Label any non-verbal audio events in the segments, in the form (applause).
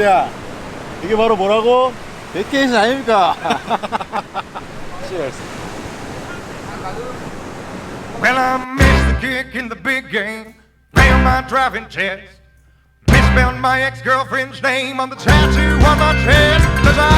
어때야? 이게 바로 뭐라고? 베케이션 아닙니까? Cheers. Well, I missed the kick in the big game. Failed my driving test. Misspelled my ex-girlfriend's name on the tattoo on my chest. Cause I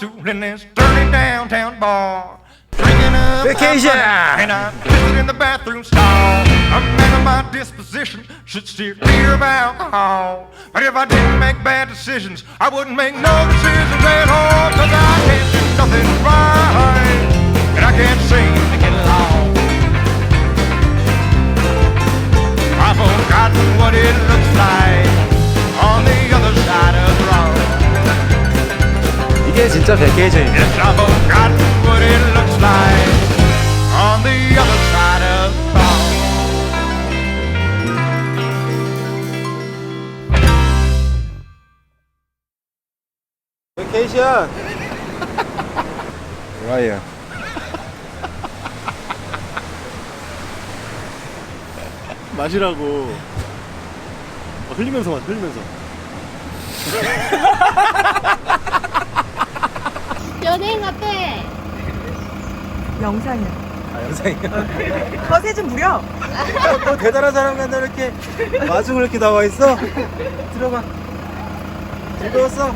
this in this dirty downtown bar. Drinking up Vacation. And I'm sitting in the bathroom stall. A man of my disposition should steer clear of alcohol. But if I didn't make bad decisions, I wouldn't make no decisions at all. Cause I can't do nothing right. And I can't seem to get 진짜 베케이션이네. Yes, I've forgotten what it looks like on the other side of wrong. 베케이션. 좋아요. 마시라고. 어, 흘리면서만 흘리면서. 연예인 어때? 영상이야. 아 영상이요? 거세 (laughs) 좀 무려. 또, 또 대단한 사람 간다 이렇게 마중을 이렇게 나와 있어. 들어봐. 즐거웠어?